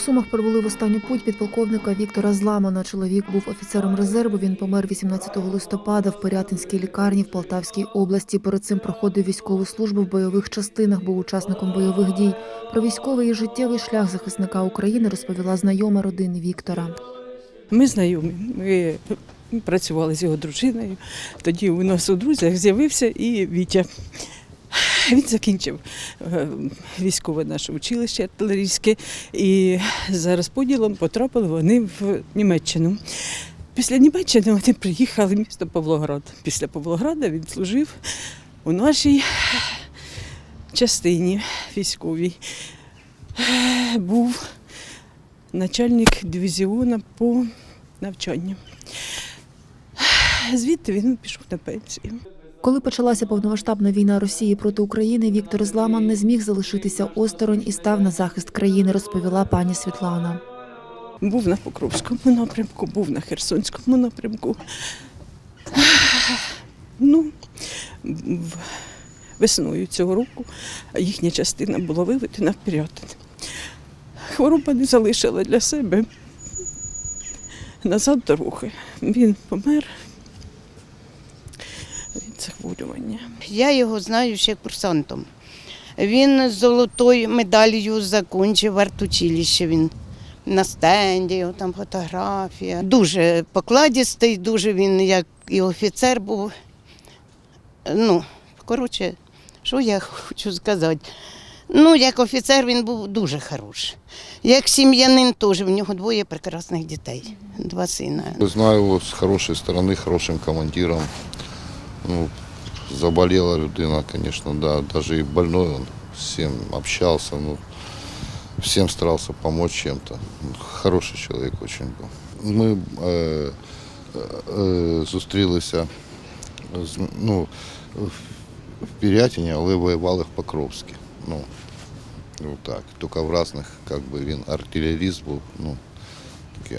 Сумах прибули в останню путь підполковника Віктора Зламана. Чоловік був офіцером резерву. Він помер 18 листопада в Пирятинській лікарні в Полтавській області. Перед цим проходив військову службу в бойових частинах, був учасником бойових дій. Про військовий і життєвий шлях захисника України розповіла знайома родини Віктора. Ми знайомі. Ми працювали з його дружиною. Тоді у нас у друзях з'явився і Вітя. Він закінчив е, військове наше училище артилерійське, і за розподілом потрапили вони в Німеччину. Після Німеччини вони приїхали в місто Павлоград. Після Павлограда він служив у нашій частині військовій. Був начальник дивізіону по навчанню. Звідти він пішов на пенсію. Коли почалася повномасштабна війна Росії проти України, Віктор Зламан не зміг залишитися осторонь і став на захист країни, розповіла пані Світлана. Був на Покровському напрямку, був на Херсонському напрямку. Ну, весною цього року їхня частина була виведена вперед. Хвороба не залишила для себе назад дороги. Він помер захворювання. Я його знаю ще курсантом. Він з золотою медаллю закінчив артучилище. Він на стенді, його там фотографія. Дуже покладістий, дуже він як і офіцер був. Ну, коротше, що я хочу сказати. Ну, як офіцер він був дуже хороший. Як сім'янин теж, в нього двоє прекрасних дітей, два сина. Знаю его с хорошей стороны, хорошим командиром. Ну, заболела людина, конечно, да. Даже и больной он всем общался, ну, всем старался помочь чем-то. Хороший человек очень был. Ми е, е, зустрілися з- ну, в Пірятині, але воювали в Покровську. Ну, ну так, тільки в різних, як би він артилеріст був. Ну,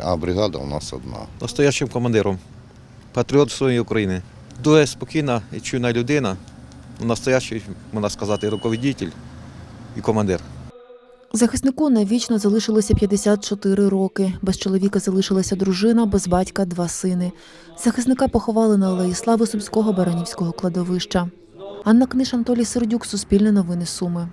а бригада у нас одна. настоящим командиром, патріот своєї України. Дуже спокійна і чуйна людина, настоящий, можна сказати, руководитель і командир. Захиснику навічно залишилося 54 роки. Без чоловіка залишилася дружина, без батька два сини. Захисника поховали на алеї Слави Сумського Баранівського кладовища. Анна Книш, Анатолій Сердюк, Суспільне новини Суми.